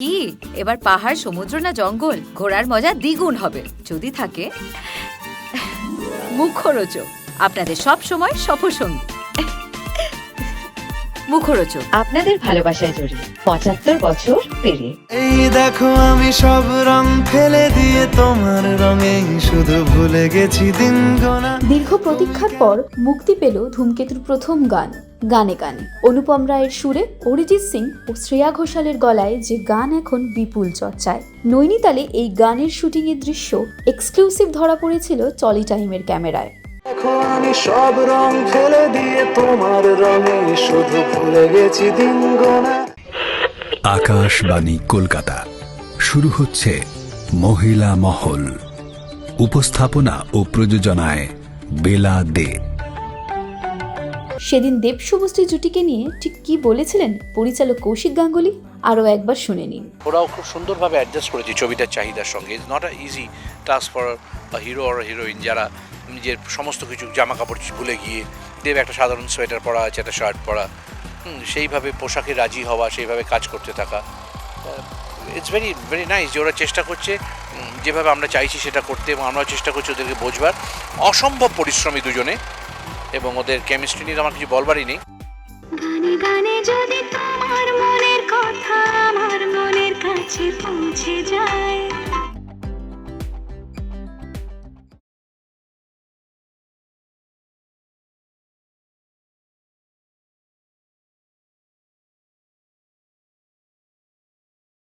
কি? এবার পাহাড় সমুদ্র না জঙ্গল? ঘোরার মজা দ্বিগুণ হবে। যদি থাকে মুখরোচক। আপনাদের সব সময় সফরসঙ্গী। মুখরোচক। আপনাদের ভালোবাসায় জড়িয়ে পঁচাত্তর বছর পেরিয়ে। এই দেখো আমি সব রং ফেলে দিয়ে তোমার রঙে শুধু ভুলে গেছি দিন গোনা দীর্ঘ প্রতীক্ষার পর মুক্তি পেল ধূমকেতুর প্রথম গান। গানে গানে। অনুপম রায়ের সুরে অরিজিৎ সিং ও শ্রেয়া ঘোষালের গলায় যে গান এখন বিপুল চর্চায়। নৈনিতালে এই গানের শুটিংয়ের দৃশ্য এক্সক্লুসিভ ধরা পড়েছিল চলি টাইমের ক্যামেরায়। আমি সব রং ফেলে দিয়ে তোমার রঙে শুধু ভুলে গেছি দিন গোনা আকাশবাণী কলকাতা। শুরু হচ্ছে মহিলা মহল। উপস্থাপনা ও প্রযোজনায় বেলা দে সেদিন দেব শুভশ্রী জুটিকে নিয়ে ঠিক কি বলেছিলেন পরিচালক কৌশিক গাঙ্গুলি? আরও একবার শুনে নিন। ওরাও খুব সুন্দরভাবে অ্যাডজাস্ট করেছে ছবিটার চাহিদার সঙ্গে। It's not a easy task for hero R heroine যারা নিজের সমস্ত কিছু জামা কাপড় ভুলে গিয়ে দেব একটা সাধারণ সোয়েটার পরা আছে, একটা শার্ট পরা। সেইভাবে পোশাকে রাজি হওয়া, সেইভাবে কাজ করতে থাকা। ইটস ভেরি ভেরি নাইস যে ওরা চেষ্টা করছে যেভাবে আমরা চাইছি সেটা করতে এবং আমরাও চেষ্টা করছি ওদেরকে বোঝবার। অসম্ভব পরিশ্রমী দুজনে। এবং ওদের কেমিস্ট্রি নিয়ে আমার কিছু বলবারই নেই। যদি তোমার মনের কথা, আমার মনের কাছে পৌঁছে যায়।